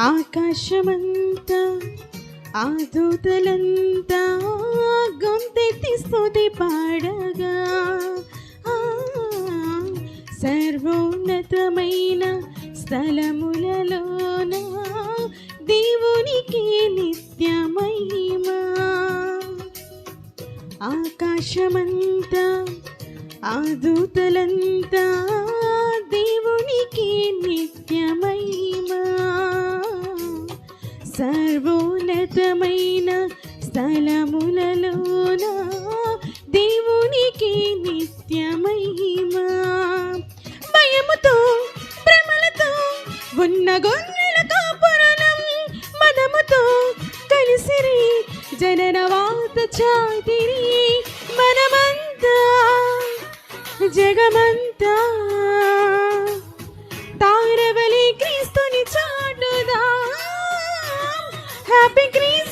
ఆకాశమంతా ఆ దూతలంతా గొంతెత్తి స్తుతి పాడగా. ఆ, సర్వోన్నతమైన స్థలములలోన దేవునికి నిత్య మహిమా ఆకాశమంతా ఆ దూతలంతా సర్వోన్నతమైన స్థలములలోన దేవునికి నిత్య మహిమా భయముతో భ్రమలతో ఉన్న గొర్రెల కాపురణం మదముతో కలిసిరి జననవాత చాతిరి మనమంతా జగమంతా. తారవలి క్రీస్తుని చాటుదా happy Christmas!